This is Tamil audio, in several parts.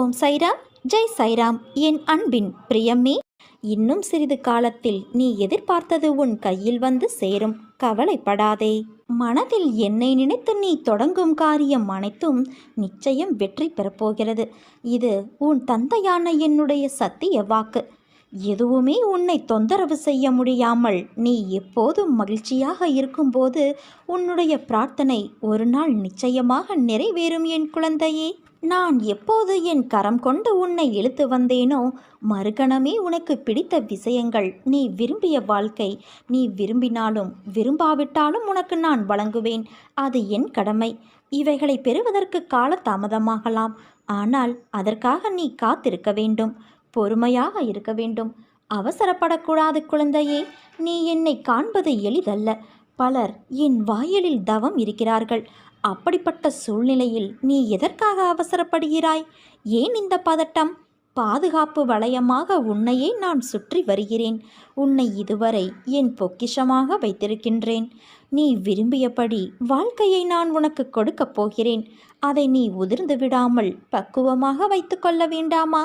ஓம் சைராம் ஜெய் சைராம். என் அன்பின் பிரியம்மே இன்னும் சிறிது காலத்தில் நீ எதிர்பார்த்தது உன் கையில் வந்து சேரும். கவலைப்படாதே. மனதில் என்னை நினைத்து நீ தொடங்கும் காரியம் அனைத்தும் நிச்சயம் வெற்றி பெறப்போகிறது இது உன் தந்தையான என்னுடைய சத்திய வாக்கு. எதுவுமே உன்னை தொந்தரவு செய்ய முடியாமல் நீ எப்போதும் மகிழ்ச்சியாக இருக்கும்போது உன்னுடைய பிரார்த்தனை ஒரு நாள் நிச்சயமாக நிறைவேறும் என் குழந்தையே. நான் எப்போது என் கரம் கொண்டு உன்னை இழுத்து வந்தேனோ மறுகணமே உனக்கு பிடித்த விஷயங்கள். நீ விரும்பிய வாழ்க்கை. நீ விரும்பினாலும் விரும்பாவிட்டாலும் உனக்கு நான் வழங்குவேன். அது என் கடமை. இவைகளை பெறுவதற்கு கால தாமதமாகலாம். ஆனால் அதற்காக நீ காத்திருக்க வேண்டும். பொறுமையாக இருக்க வேண்டும். அவசரப்படக்கூடாது குழந்தையே. நீ என்னை காண்பது எளிதல்ல. பலர் என் வாயிலில் தவம் இருக்கிறார்கள். அப்படிப்பட்ட சூழ்நிலையில் நீ எதற்காக அவசரப்படுகிறாய்? ஏன் இந்த பதட்டம்? பாதுகாப்பு வளையமாக உன்னையே நான் சுற்றி வருகிறேன். உன்னை இதுவரை என் பொக்கிஷமாக வைத்திருக்கின்றேன். நீ விரும்பியபடி வாழ்க்கையை நான் உனக்கு கொடுக்கப் போகிறேன். அதை நீ உதிர்ந்து விடாமல் பக்குவமாக வைத்துக்கொள்ள வேண்டாமா?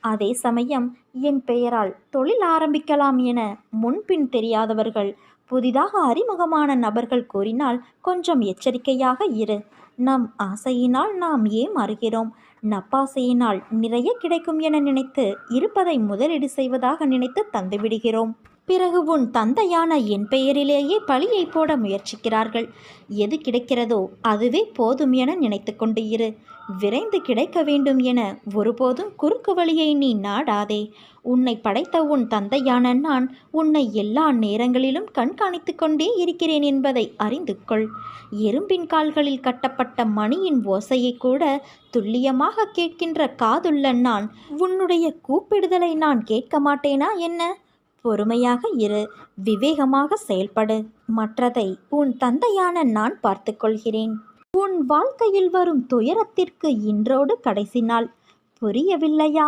அதே சமயம் என் பெயரால் தொழில் ஆரம்பிக்கலாம் என முன்பின் தெரியாதவர்கள் புதிதாக அறிமுகமான நபர்கள் கூறினால் கொஞ்சம் எச்சரிக்கையாக இரு. நம் ஆசையினால் நாம் ஏமாறுகிறோம் நப்பாசையினால் நிறைய கிடைக்கும் என நினைத்து இருப்பதை முதலீடு செய்வதாக நினைத்து தந்துவிடுகிறோம் பிறகு உன் தந்தையான என் பெயரிலேயே பழியை போட முயற்சிக்கிறார்கள். எது கிடைக்கிறதோ அதுவே போதும் என நினைத்து கொண்டு இரு. விரைந்து கிடைக்க வேண்டும் என ஒருபோதும் குறுக்கு வழியை நீ நாடாதே. உன்னை படைத்த உன் தந்தையான நான் உன்னை எல்லா நேரங்களிலும் கண்காணித்து கொண்டே இருக்கிறேன் என்பதை அறிந்து கொள் எறும்பின் கால்களில் கட்டப்பட்ட மணியின் ஓசையை கூட துல்லியமாக கேட்கின்ற காதுள்ள நான் உன்னுடைய கூப்பிடுதலை நான் கேட்க மாட்டேனா என்ன? பொறுமையாக இரு விவேகமாக செயல்படு. மற்றதை உன் தந்தையான நான் பார்த்துக்கொள்கிறேன் உன் வாழ்க்கையில் வரும் துயரத்திற்கு இன்றோடு கடைசி நாள் புரியவில்லையா?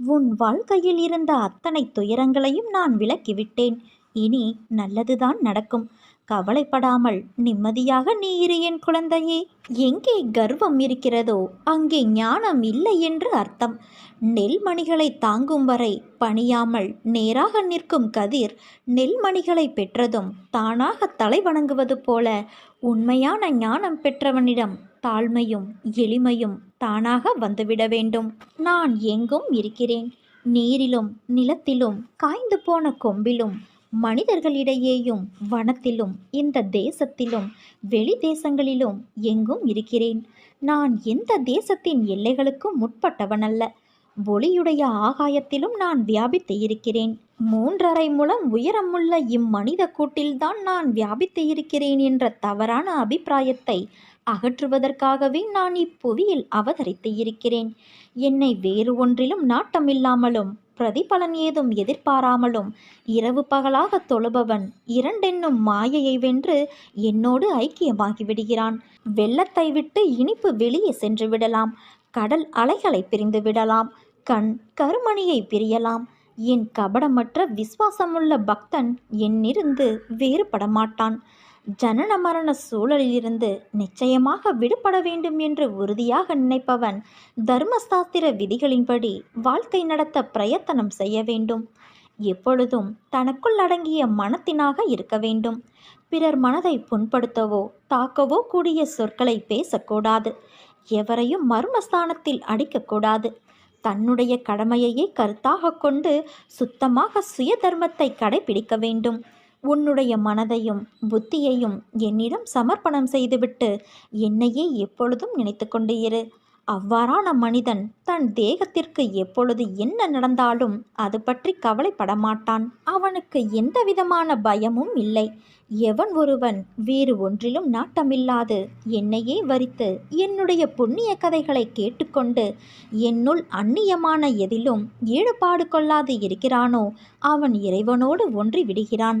உன் வாழ்க்கையில் இருந்த அத்தனை துயரங்களையும் நான் விலக்கிவிட்டேன். இனி நல்லதுதான் நடக்கும். கவலைப்படாமல் நிம்மதியாக நீ இரு என் குழந்தையே. எங்கே கர்வம் இருக்கிறதோ அங்கே ஞானம் இல்லை என்று அர்த்தம். நெல்மணிகளை தாங்கும் வரை பணியாமல் நேராக நிற்கும் கதிர் நெல்மணிகளை பெற்றதும் தானாக தலை வணங்குவது போல உண்மையான ஞானம் பெற்றவனிடம் தாழ்மையும் எளிமையும் தானாக வந்துவிட வேண்டும். நான் எங்கும் இருக்கிறேன். நீரிலும் நிலத்திலும் காய்ந்து போன கொம்பிலும் மனிதர்களிடையேயும் வனத்திலும் இந்த தேசத்திலும் வெளி தேசங்களிலும் எங்கும் இருக்கிறேன். நான் எந்த தேசத்தின் எல்லைகளுக்கும் முற்பட்டவனல்ல. ஒளியுடைய ஆகாயத்திலும் நான் வியாபித்து இருக்கிறேன் மூன்றரை முழம் உயரமுள்ள இம்மனித கூட்டில்தான் நான் வியாபித்து இருக்கிறேன் என்ற தவறான அபிப்பிராயத்தை அகற்றுவதற்காகவே நான் இப்புவியில் அவதரித்து இருக்கிறேன் என்னை வேறு ஒன்றிலும் நாட்டமில்லாமலும் பிரதிபலன் ஏதும் எதிர்பாராமலும் இரவு பகலாக தொழுபவன் இரண்டென்னும் மாயையை வென்று என்னோடு ஐக்கியமாகி விடுகிறான் வெள்ளத்தை விட்டு இனிப்பு வெளியே சென்று விடலாம். கடல் அலைகளை பிரிந்து விடலாம். கண் கருமணியை பிரியலாம். என் கபடமற்ற விசுவாசமுள்ள பக்தன் என்னிருந்து வேறுபட மாட்டான் ஜனன மரண சூழலிலிருந்து நிச்சயமாக விடுபட வேண்டும் என்று உறுதியாக நினைப்பவன் தர்மசாஸ்திர விதிகளின்படி வாழ்க்கை நடத்த பிரயத்தனம் செய்ய வேண்டும். எப்பொழுதும் தனக்குள் அடங்கிய மனத்தினாக இருக்க வேண்டும். பிறர் மனதை புண்படுத்தவோ தாக்கவோ கூடிய சொற்களை பேசக்கூடாது. எவரையும் மர்மஸ்தானத்தில் அடிக்கக்கூடாது. தன்னுடைய கடமையையே கருத்தாக கொண்டு சுத்தமாக சுய தர்மத்தை கடைபிடிக்க வேண்டும். உன்னுடைய மனதையும் புத்தியையும் என்னிடம் சமர்ப்பணம் செய்துவிட்டு என்னையே எப்பொழுதும் நினைத்து கொண்டு இரு. அவ்வாறான மனிதன் தன் தேகத்திற்கு எப்பொழுது என்ன நடந்தாலும் அது பற்றி கவலைப்பட மாட்டான் அவனுக்கு எந்த விதமான பயமும் இல்லை. எவன் ஒருவன் வேறு ஒன்றிலும் நாட்டமில்லாது என்னையே வரித்து என்னுடைய புண்ணிய கதைகளை கேட்டுக்கொண்டு என்னுள் அந்நியமான எதிலும் ஈடுபாடு கொள்ளாது இருக்கிறானோ அவன் இறைவனோடு ஒன்றி விடுகிறான்.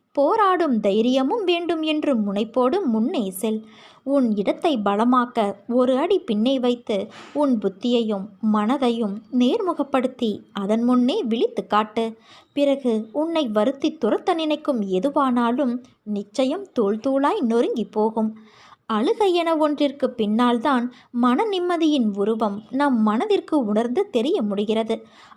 போராடும் தைரியமும் வேண்டும் என்று முனைப்போடு முன்னே செல் உன் இடத்தை பலமாக்க ஒரு அடி பின்னே வைத்து உன் புத்தியையும் மனதையும் நேர்முகப்படுத்தி அதன் முன்னே விழித்து காட்டு. பிறகு உன்னை வருத்தி துரத்த நினைக்கும் எதுவானாலும் நிச்சயம் தூள் தூளாய் நொறுங்கி போகும். அழுகை என ஒன்றிற்கு பின்னால்தான் மன நிம்மதியின் உருவம் நம் மனதிற்கு உணர்ந்து தெரிய முடிகிறது.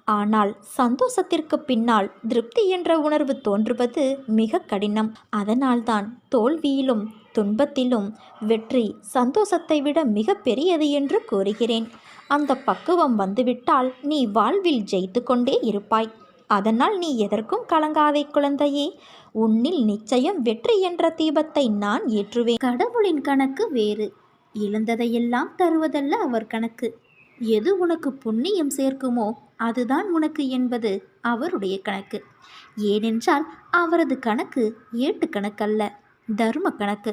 ஆனால் சந்தோஷத்திற்கு பின்னால் திருப்தி என்ற உணர்வு தோன்றுவது மிக கடினம். அதனால்தான் தோல்வியிலும் துன்பத்திலும் வெற்றி சந்தோஷத்தை விட மிக பெரியது என்று கூறுகிறேன். அந்த பக்குவம் வந்துவிட்டால் நீ வாழ்வில் ஜெயித்து கொண்டே இருப்பாய். அதனால் நீ எதற்கும் கலங்காதே குழந்தையே. உன்னில் நிச்சயம் வெற்றி என்ற தீபத்தை நான் ஏற்றுவேன். கடவுளின் கணக்கு வேறு. இழந்ததையெல்லாம் தருவதல்ல அவர் கணக்கு. எது உனக்கு புண்ணியம் சேர்க்குமோ அதுதான் உனக்கு என்பது அவருடைய கணக்கு. ஏனென்றால் அவரது கணக்கு ஏட்டு கணக்கல்ல தர்ம கணக்கு.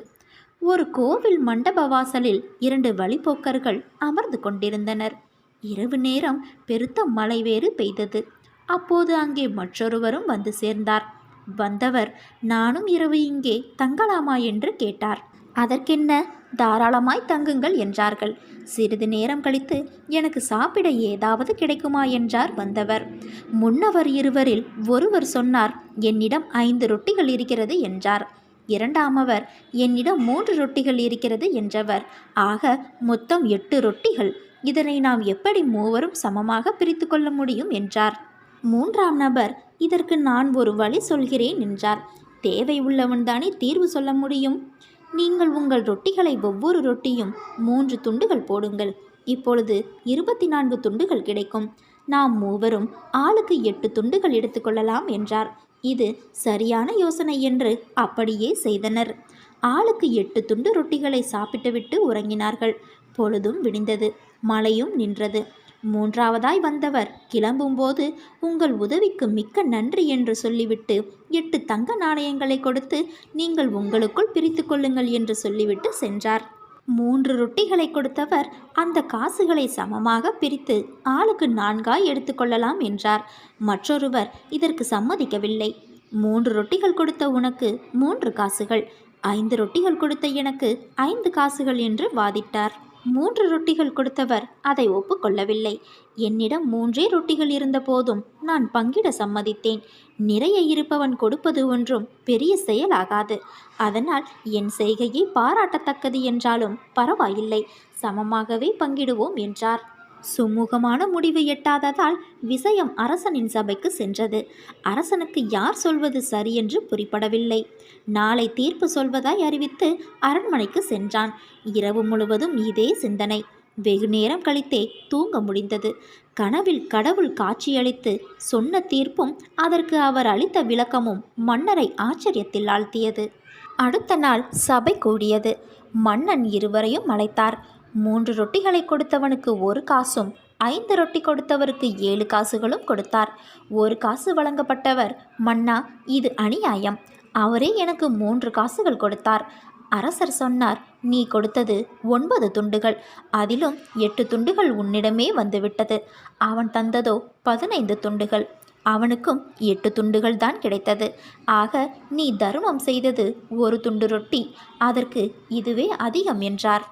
ஒரு கோவில் மண்டப வாசலில் இரண்டு வழிபோக்கர்கள் அமர்ந்து கொண்டிருந்தனர். இரவு நேரம் பெருத்த மழை வேறு பெய்தது. அப்போது அங்கே மற்றொருவரும் வந்து சேர்ந்தார். வந்தவர் நானும் இரவு இங்கே தங்கலாமா? என்று கேட்டார். அதற்கென்ன? தாராளமாய் தங்குங்கள் என்றார்கள். சிறிது நேரம் கழித்து எனக்கு சாப்பிட ஏதாவது கிடைக்குமா? என்றார் வந்தவர். முன்னவர் இருவரில் ஒருவர் சொன்னார் என்னிடம் ஐந்து ரொட்டிகள் இருக்கிறது என்றார். இரண்டாமவர் என்னிடம் மூன்று ரொட்டிகள் இருக்கிறது என்றவர். ஆக மொத்தம் எட்டு ரொட்டிகள். இதனை நாம் எப்படி மூவரும் சமமாக பிரித்து கொள்ள முடியும்? என்றார். மூன்றாம் நபர் இதற்கு நான் ஒரு வழி சொல்கிறேன் என்றார். தேவை உள்ளவன்தானே தீர்வு சொல்ல முடியும்? நீங்கள் உங்கள் ரொட்டிகளை ஒவ்வொரு ரொட்டியும் மூன்று துண்டுகள் போடுங்கள். இப்பொழுது இருபத்தி நான்கு துண்டுகள் கிடைக்கும். நாம் மூவரும் ஆளுக்கு எட்டு துண்டுகள் எடுத்துக்கொள்ளலாம் என்றார். இது சரியான யோசனை என்று அப்படியே செய்தனர். ஆளுக்கு எட்டு துண்டு ரொட்டிகளை சாப்பிட்டுவிட்டு உறங்கினார்கள். பொழுதும் விடிந்தது. மழையும் நின்றது. மூன்றாவதாய் வந்தவர். கிளம்பும்போது உங்கள் உதவிக்கு மிக்க நன்றி என்று சொல்லிவிட்டு எட்டு தங்க நாணயங்களை கொடுத்து நீங்கள் உங்களுக்குள் பிரித்து கொள்ளுங்கள் என்று சொல்லிவிட்டு சென்றார். மூன்று ரொட்டிகளை கொடுத்தவர் அந்த காசுகளை சமமாக பிரித்து ஆளுக்கு நான்காய் எடுத்துக்கொள்ளலாம் என்றார். மற்றொருவர் இதற்கு சம்மதிக்கவில்லை. மூன்று ரொட்டிகள் கொடுத்த உனக்கு மூன்று காசுகள். ஐந்து ரொட்டிகள் கொடுத்த எனக்கு ஐந்து காசுகள் என்று வாதிட்டார். மூன்று ரொட்டிகள் கொடுத்தவர் அதை ஒப்புக்கொள்ளவில்லை. என்னிடம் மூன்றே ரொட்டிகள் இருந்த போதும் நான் பங்கிட சம்மதித்தேன். நிறைய இருப்பவன் கொடுப்பது ஒன்றும் பெரிய செயலாகாது. அதனால் என் செய்கையை பாராட்டத்தக்கது என்றாலும் பரவாயில்லை. சமமாகவே பங்கிடுவோம் என்றார். சுமூகமான முடிவு எட்டாததால் விஷயம் அரசனின் சபைக்கு சென்றது. அரசனுக்கு யார் சொல்வது சரி என்று புரிப்படவில்லை நாளை தீர்ப்பு சொல்வதாய் அறிவித்து அரண்மனைக்கு சென்றான். இரவு முழுவதும் இதே சிந்தனை. வெகு நேரம் கழித்தே தூங்க முடிந்தது. கனவில் கடவுள் காட்சியளித்து சொன்ன தீர்ப்பும் அதற்கு அவர் அளித்த விளக்கமும் மன்னரை ஆச்சரியத்தில் ஆழ்த்தியது. அடுத்த நாள் சபை கூடியது. மன்னன் இருவரையும் அழைத்தார். மூன்று ரொட்டிகளை கொடுத்தவனுக்கு ஒரு காசும் ஐந்து ரொட்டி கொடுத்தவருக்கு ஏழு காசுகளும் கொடுத்தார். ஒரு காசு வழங்கப்பட்டவர் மன்னா இது அநியாயம். அவரே எனக்கு மூன்று காசுகள் கொடுத்தார். அரசர் சொன்னார் நீ கொடுத்தது ஒன்பது துண்டுகள். அதிலும் எட்டு துண்டுகள் உன்னிடமே வந்துவிட்டது. அவன் தந்ததோ பதினைந்து துண்டுகள். அவனுக்கும் எட்டு துண்டுகள் தான் கிடைத்தது. ஆக நீ தர்மம் செய்தது ஒரு துண்டு ரொட்டி. அதற்கு இதுவே அதிகம் என்றார்.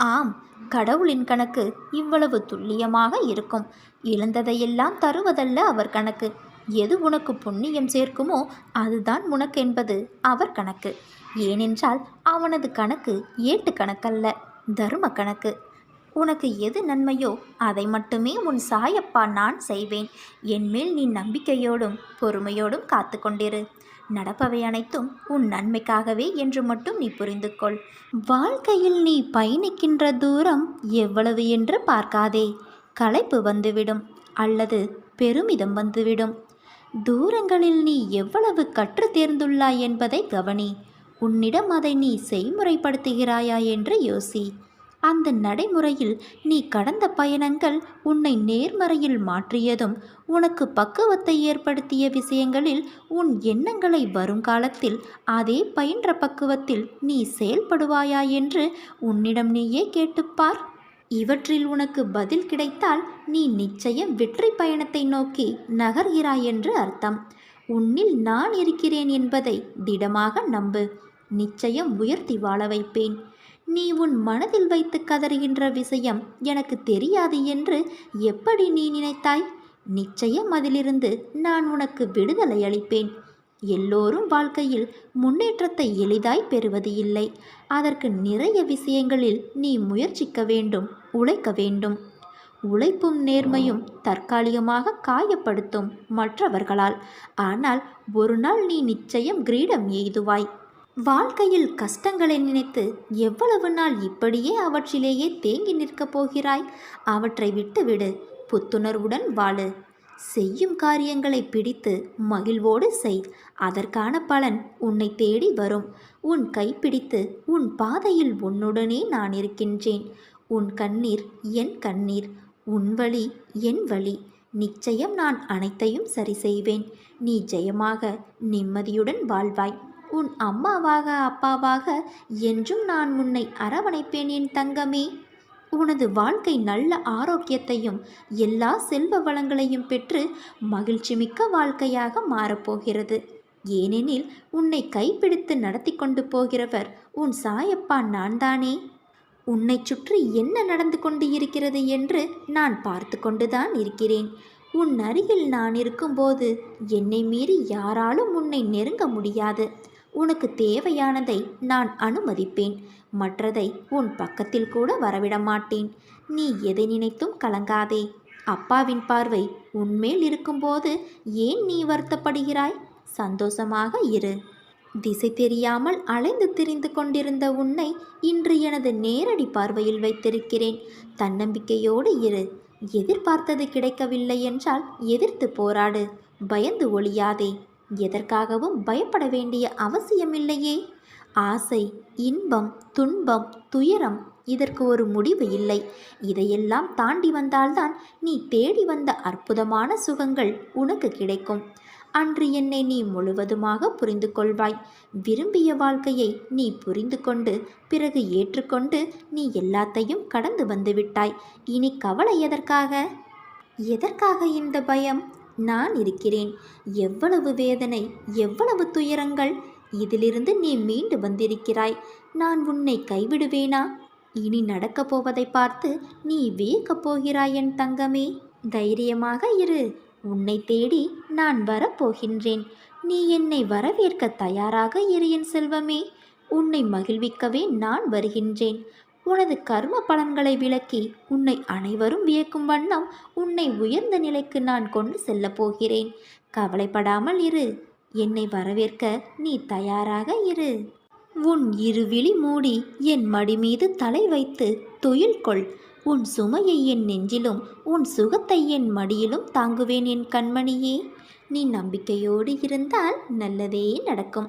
ஆம் கடவுளின் கணக்கு இவ்வளவு துல்லியமாக இருக்கும். இழந்ததையெல்லாம் தருவதல்ல அவர் கணக்கு. எது உனக்கு புண்ணியம் சேர்க்குமோ அதுதான் உனக்கு என்பது அவர் கணக்கு. ஏனென்றால் அவனது கணக்கு ஏட்டு கணக்கல்ல தர்ம கணக்கு. உனக்கு எது நன்மையோ அதை மட்டுமே உன் சாயப்பா நான் செய்வேன். என்மேல் நீ நம்பிக்கையோடும் பொறுமையோடும் காத்து கொண்டிரு நடப்பவை அனைத்தும் உன் நன்மைக்காகவே என்று மட்டும் நீ புரிந்து கொள் வாழ்க்கையில் நீ பயணிக்கின்ற தூரம் எவ்வளவு என்று பார்க்காதே. களைப்பு வந்துவிடும் அல்லது பெருமிதம் வந்துவிடும். தூரங்களில் நீ எவ்வளவு கற்று தேர்ந்துள்ளாய் என்பதை கவனி. உன்னிடம் அதை நீ செய்முறைப்படுத்துகிறாயா என்று யோசி. அந்த நடைமுறையில் நீ கடந்த பயணங்கள் உன்னை நேர்மறையில் மாற்றியதும் உனக்கு பக்குவத்தை ஏற்படுத்திய விஷயங்களில் உன் எண்ணங்களை வருங்காலத்தில் அதே பயின்ற பக்குவத்தில் நீ செயல்படுவாயா என்று உன்னிடம் நீயே கேட்டுப்பார். இவற்றில் உனக்கு பதில் கிடைத்தால் நீ நிச்சயம் வெற்றி பயணத்தை நோக்கி நகர்கிறாய் என்று அர்த்தம். உன்னில் நான் இருக்கிறேன் என்பதை திடமாக நம்பு. நிச்சயம் உயர்த்தி வாழ வைப்பேன். நீ உன் மனதில் வைத்து கதறுகின்ற விஷயம் எனக்கு தெரியாது என்று எப்படி நீ நினைத்தாய்? நிச்சயம் அதிலிருந்து நான் உனக்கு விடுதலை அளிப்பேன். எல்லோரும் வாழ்க்கையில் முன்னேற்றத்தை எளிதாய் பெறுவது இல்லை. அதற்கு நிறைய விஷயங்களில் நீ முயற்சிக்க வேண்டும் உழைக்க வேண்டும். உழைப்பும் நேர்மையும் தற்காலிகமாக காயப்படுத்தும் மற்றவர்களால். ஆனால் ஒரு நாள் நீ நிச்சயம் கிரீடம் எய்துவாய். வாழ்க்கையில் கஷ்டங்களை நினைத்து எவ்வளவு நாள் இப்படியே அவற்றிலேயே தேங்கி நிற்கப் போகிறாய்? அவற்றை விட்டுவிடு புத்துணர்வுடன் வாழு. செய்யும் காரியங்களை பிடித்து மகிழ்வோடு செய். அதற்கான பலன் உன்னை தேடி வரும். உன் கைப்பிடித்து உன் பாதையில் உன்னுடனே நான் இருக்கின்றேன். உன் கண்ணீர் என் கண்ணீர் உன் வழி என் வழி. நிச்சயம் நான் அனைத்தையும் சரி செய்வேன். நீ ஜெயமாக நிம்மதியுடன் வாழ்வாய். உன் அம்மாவாக அப்பாவாக என்றும் நான் உன்னை அரவணைப்பேன் என் தங்கமே. உனது வாழ்க்கை நல்ல ஆரோக்கியத்தையும் எல்லா செல்வ வளங்களையும் பெற்று மகிழ்ச்சி மிக்க வாழ்க்கையாக மாறப்போகிறது. ஏனெனில் உன்னை கைப்பிடித்து நடத்தி கொண்டு போகிறவர் உன் சாயப்பா நான் தானே உன்னை சுற்றி என்ன நடந்து கொண்டு இருக்கிறது என்று நான் பார்த்து கொண்டுதான் இருக்கிறேன். உன் அருகில் நான் இருக்கும்போது என்னை மீறி யாராலும் உன்னை நெருங்க முடியாது. உனக்கு தேவையானதை நான் அனுமதிப்பேன். மற்றதை உன் பக்கத்தில் கூட வரவிட மாட்டேன். நீ எதை நினைத்தும் கலங்காதே. அப்பாவின் பார்வை உன்மேல் இருக்கும்போது ஏன் நீ வருத்தப்படுகிறாய்? சந்தோஷமாக இரு. திசை தெரியாமல் அலைந்து திரிந்து கொண்டிருந்த உன்னை இன்று எனது நேரடி பார்வையில் வைத்திருக்கிறேன். தன்னம்பிக்கையோடு இரு. எதிர்பார்த்தது கிடைக்கவில்லை என்றால் எதிர்த்து போராடு. பயந்து ஒளியாதே எதற்காகவும் பயப்பட வேண்டிய அவசியமில்லையே. ஆசை இன்பம் துன்பம் துயரம் இதற்கு ஒரு முடிவு இல்லை. இதையெல்லாம் தாண்டி வந்தால்தான் நீ தேடி வந்த அற்புதமான சுகங்கள் உனக்கு கிடைக்கும். அன்று என்னை நீ முழுவதுமாக புரிந்து கொள்வாய். விரும்பிய வாழ்க்கையை நீ புரிந்து கொண்டு பிறகு ஏற்றுக்கொண்டு நீ எல்லாத்தையும் கடந்து வந்துவிட்டாய் இனி கவலை எதற்காக? எதற்காக இந்த பயம்? நான் இருக்கிறேன். எவ்வளவு வேதனை எவ்வளவு துயரங்கள். இதிலிருந்து நீ மீண்டு வந்திருக்கிறாய். நான் உன்னை கைவிடுவேனா? இனி நடக்கப் போவதை பார்த்து நீ வியக்கப் போகிறாய் என் தங்கமே. தைரியமாக இரு. உன்னை தேடி நான் வரப்போகின்றேன். நீ என்னை வரவேற்க தயாராக இரு என் செல்வமே. உன்னை மகிழ்விக்கவே நான் வருகின்றேன். உனது கர்ம பலன்களை விளக்கி உன்னை அனைவரும் வியக்கும் வண்ணம் உன்னை உயர்ந்த நிலைக்கு நான் கொண்டு செல்லப் போகிறேன். கவலைப்படாமல் இரு. என்னை வரவேற்க நீ தயாராக இரு. உன் இருவிழி மூடி என் மடி மீது தலை வைத்து துயில் கொள். உன் சுமையை என் நெஞ்சிலும் உன் சுகத்தை என் மடியிலும் தாங்குவேன் என் கண்மணியே. நீ நம்பிக்கையோடு இருந்தால் நல்லதே நடக்கும்.